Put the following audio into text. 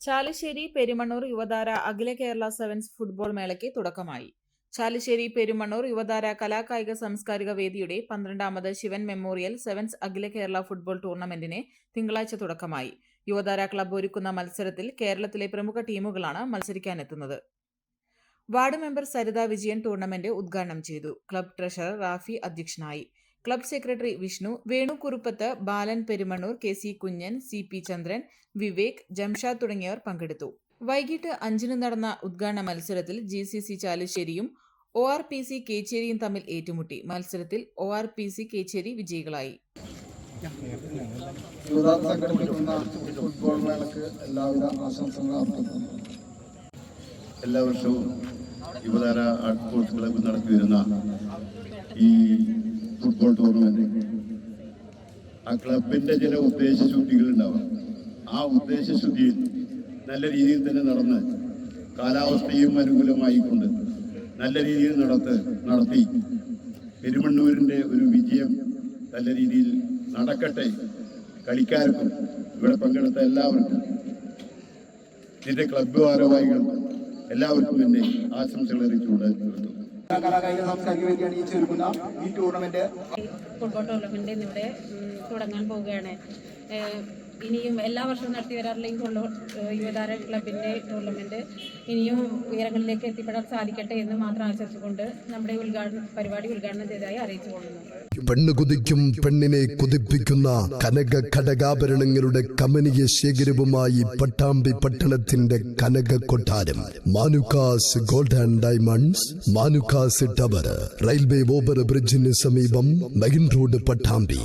ചാലിശ്ശേരി പെരുമണ്ണൂർ യുവതാര അഖില Kerala sevens football മേളയ്ക്ക് തുടക്കമായി. ചാലിശ്ശേരി പെരുമണ്ണൂർ യുവതാര കലാകായിക സാംസ്കാരിക വേദിയുടെ പന്ത്രണ്ടാമത് ശിവൻ മെമ്മോറിയൽ സെവൻസ് അഖില കേരള ഫുട്ബോൾ ടൂർണമെന്റിന് തിങ്കളാഴ്ച തുടക്കമായി. യുവതാര ക്ലബ്ബ് ഒരുക്കുന്ന മത്സരത്തിൽ കേരളത്തിലെ പ്രമുഖ ടീമുകളാണ് മത്സരിക്കാനെത്തുന്നത്. Ward member Saritha Vijayan tournament ഉദ്ഘാടനം ചെയ്തു. ക്ലബ് ട്രഷറർ റാഫി അധ്യക്ഷനായി. Club secretary Vishnu Venu Kuruppath Balan Perumannur K C Kunjan C P Chandran Vivek Jamshad തുടങ്ങിയവർ പങ്കെടുത്തു. വൈകിട്ട് അഞ്ചിന് നടന്ന ഉദ്ഘാടന മത്സരത്തിൽ ജി സി സി ചാലുശ്ശേരിയും ഒ ആർ പി സി കേച്ചേരിയും തമ്മിൽ ഏറ്റുമുട്ടി. മത്സരത്തിൽ O R P C Kecheri വിജയികളായി. യുവതാ സംഘടിപ്പിക്കുന്ന ഫുട്ബോൾ മേളക്ക് എല്ലാവിധ ആശംസകളും അർപ്പിക്കുന്നു. എല്ലാ വർഷവും യുവതാര ആർട്ട് സ്പോർട്സ് ക്ലബ്ബ് നടത്തി വരുന്ന ഈ ഫുട്ബോൾ ടൂർണമെന്റ് ആ ക്ലബിന്റെ ചില ഉദ്ദേശശുദ്ധികൾ ഉണ്ടാവാം ആ ഉദ്ദേശശുദ്ധിയിൽ നല്ല രീതിയിൽ തന്നെ നടന്ന് കാലാവസ്ഥയും അനുകൂലമായിക്കൊണ്ട് നല്ല രീതിയിൽ നടത്ത് നടത്തി പെരുമണ്ണൂരിന്റെ ഒരു വിജയം നല്ല രീതിയിൽ നടക്കട്ടെ. കളിക്കാർക്കും ഇവിടെ പങ്കെടുത്ത എല്ലാവർക്കും ഇതിന്റെ ക്ലബ്ബ് ഭാരവാഹികൾക്കും എല്ലാവർക്കും എന്റെ ആശംസകൾ അറിയിച്ചുകൊണ്ട് നിർത്തുന്നു. കലാകായിക സാംസ്കാരിക വേദിയാണ് ഈ ചേർക്കുന്ന ഈ ടൂർണമെന്റ് ഫുട്ബോൾ ടൂർണമെന്റ് ഇന്നിവിടെ തുടങ്ങാൻ പോവുകയാണ്. ഇനിയും എല്ലാ വർഷവും നടത്തി വരാറുള്ള ഈ യുവതാര ക്ലബിന്റെ ടൂർണമെന്റ് ഇനിയും ഉയരങ്ങളിലേക്ക് എത്തിപ്പെടാൻ സാധിക്കട്ടെ എന്ന് മാത്രം ആശംസിച്ചുകൊണ്ട് നമ്മുടെ ഉദ്ഘാടന പരിപാടി ഉദ്ഘാടനം ചെയ്തതായി അറിയിച്ചു പെണ്ണ് കുതിക്കും പെണ്ണിനെ കുതിപ്പിക്കുന്ന കനക ഘടകാഭരണങ്ങളുടെ കമനീയ ശേഖരവുമായി പട്ടാമ്പി പട്ടണത്തിന്റെ കനക കൊട്ടാരം. Manukkas gold and diamonds Manukkas tower railway over ബ്രിഡ്ജിന് സമീപം മെയിൻ റോഡ് പട്ടാമ്പി.